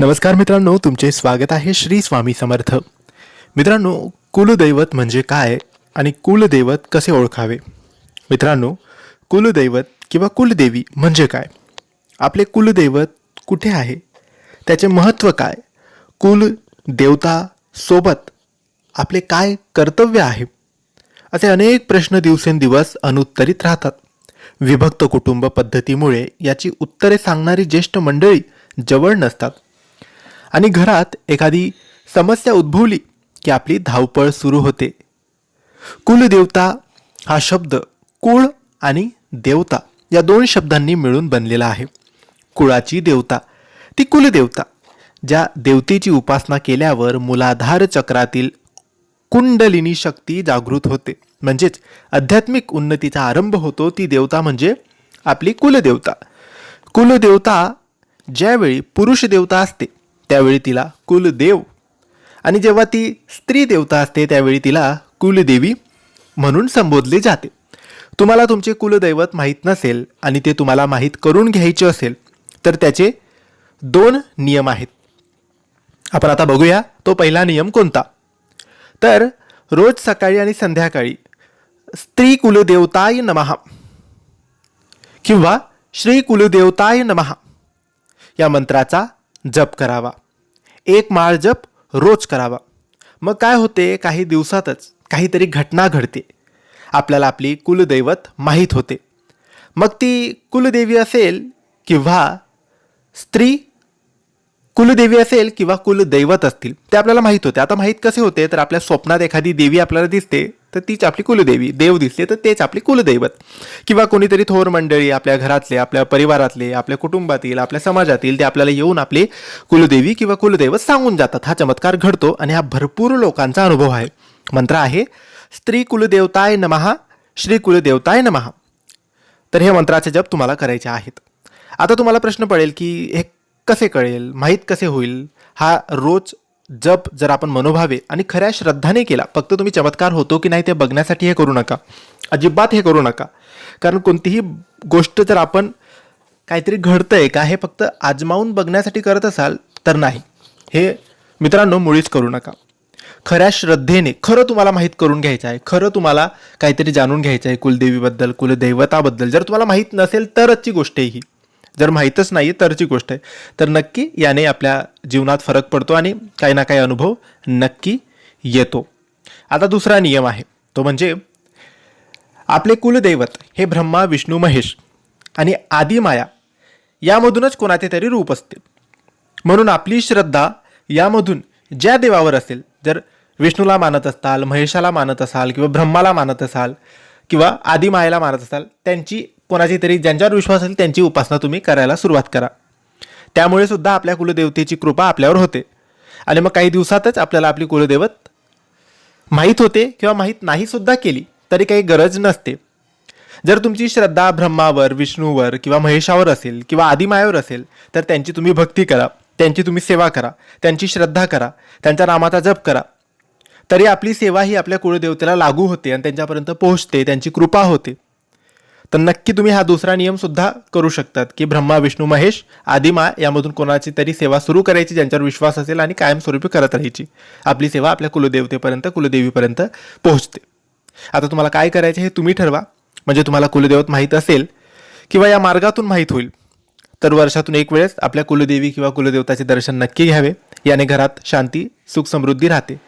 नमस्कार मित्रांनो तुमचे स्वागत आहे श्री स्वामी समर्थ. मित्रांनो कुलदैवत म्हणजे काय आणि कुलदैवत कसे ओळखावे? मित्रांनो कुलदैवत किंवा कुलदेवी म्हणजे काय? आपले कुलदैवत कुठे आहे? त्याचे महत्त्व काय? कुल देवता सोबत आपले काय कर्तव्य आहे? असे अनेक प्रश्न दिवसेंदिवस अनुत्तरित राहतात. विभक्त कुटुंब पद्धतीमुळे याची उत्तरे सांगणारी ज्येष्ठ मंडळी जवळ नसतात. आणि घरात एखादी समस्या उद्भवली की आपली धावपळ सुरू होते. कुलदेवता हा शब्द कुळ आणि देवता या दोन शब्दांनी मिळून बनलेला आहे. कुळाची देवता ती कुलदेवता ज्या देवतेची उपासना केल्यावर मुलाधार चक्रातील कुंडलिनी शक्ती जागृत होते. म्हणजेच आध्यात्मिक उन्नतीचा आरंभ होतो ती देवता म्हणजे आपली कुलदेवता. कुलदेवता ज्यावेळी पुरुष देवता असते त्यावेळी तिला कुलदेव. आणि जेव्हा ती स्त्री देवता असते त्यावेळी तिला कुलदेवी म्हणून संबोधले जाते. तुम्हाला तुमचे कुलदैवत माहीत नसेल आणि ते तुम्हाला माहीत करून घ्यायचे असेल तर त्याचे दोन नियम आहेत. आपण आता बघूया तो पहिला नियम कोणता? तर रोज सकाळी आणि संध्याकाळी स्त्री कुलदेवताय नमहा किंवा श्री कुलदेवताय नमहा या मंत्राचा जप करावा. एक माळ जप रोज करावा. मग काय होते? काही दिवसातच काहीतरी घटना घडते. आपल्याला आपली कुलदैवत माहीत होते. मग ती कुलदेवी असेल किंवा स्त्री कुलदेवी असेल किंवा कुलदैवत असतील ते आपल्याला माहीत होते. आता माहीत कसे होते? तर आपल्या स्वप्नात एखादी देवी आपल्याला दिसते. तर तीच आपली कुलदेवी. देव दिसले तर तेच आपली कुलदैवत. किंवा कोणीतरी थोर मंडळी आपल्या घरातले आपल्या परिवारातले आपल्या कुटुंबातील आपल्या समाजातील ते आपल्याला येऊन आपले कुलदेवी किंवा कुलदैवत सांगून जातात. हा चमत्कार घडतो आणि हा भरपूर लोकांचा अनुभव आहे. मंत्र आहे स्त्री कुलदेवताय नमहा श्री कुलदेवताय नमहा तर हे मंत्राचे जप तुम्हाला करायचे आहेत. आता तुम्हाला प्रश्न पडेल की हे कसे कळेल? माहीत कसे होईल? हा रोज जप जर आपण मनोभावे आणि खऱ्या श्रद्धाने केला फक्त तुम्ही चमत्कार होतो की नाही ते बघण्यासाठी हे करू नका. अजिबात हे करू नका. कारण कोणतीही गोष्ट जर आपण काहीतरी घडतंय का हे फक्त आजमावून बघण्यासाठी करत असाल तर नाही. हे मित्रांनो मुळीच करू नका. खऱ्या श्रद्धेने खरं तुम्हाला माहीत करून घ्यायचं आहे खरं तुम्हाला काहीतरी जाणून घ्यायचं आहे कुलदेवीबद्दल कुलदैवताबद्दल. जर तुम्हाला माहीत नसेल तरचची गोष्ट आहे ही. जर माहीतच नाही तरची गोष्ट आहे. तर नक्की याने आपल्या जीवनात फरक पडतो आणि काही ना काही अनुभव नक्की येतो. आता दुसरा नियम आहे. तो म्हणजे आपले कुलदैवत हे ब्रह्मा विष्णू महेश आणि आदिमाया यामधूनच कोणाचे तरी रूप असते म्हणून आपली श्रद्धा यामधून ज्या देवावर असेल जर विष्णूला मानत असाल महेशाला मानत असाल किंवा ब्रह्माला मानत असाल किंवा आदिमायेला मानत असाल त्यांची कोणाची तरी ज्यांच्यावर विश्वास असेल त्यांची उपासना तुम्ही करायला सुरुवात करा. त्यामुळे सुद्धा आपल्या कुलदेवतेची कृपा आपल्यावर होते. आणि मग काही दिवसातच आपल्याला आपली कुलदैवत माहीत होते किंवा माहीत नाहीसुद्धा केली तरी काही गरज नसते. जर तुमची श्रद्धा ब्रह्मावर विष्णूवर किंवा महेशावर असेल किंवा आदिमायावर असेल तर त्यांची तुम्ही भक्ती करा त्यांची तुम्ही सेवा करा त्यांची श्रद्धा करा त्यांच्या नामाचा जप करा. तरी आपली सेवा ही आपल्या कुळदेवतेला लागू होते आणि त्यांच्यापर्यंत पोहोचते त्यांची कृपा होते. तर नक्की तुम्ही हा दुसरा नियमसुद्धा करू शकतात की ब्रह्मा विष्णू महेश आदिमा यामधून कोणाची तरी सेवा सुरू करायची ज्यांच्यावर विश्वास असेल आणि कायमस्वरूपी करत राहायची. आपली सेवा आपल्या कुलदेवतेपर्यंत कुलदेवीपर्यंत पोहोचते. आता तुम्हाला काय करायचे हे तुम्ही ठरवा. म्हणजे तुम्हाला कुलदेवत माहीत असेल किंवा या मार्गातून माहीत होईल. तर वर्षातून एक वेळेस आपल्या कुलदेवी किंवा कुलदेवताचे दर्शन नक्की घ्यावे. याने घरात शांती सुख समृद्धी राहते.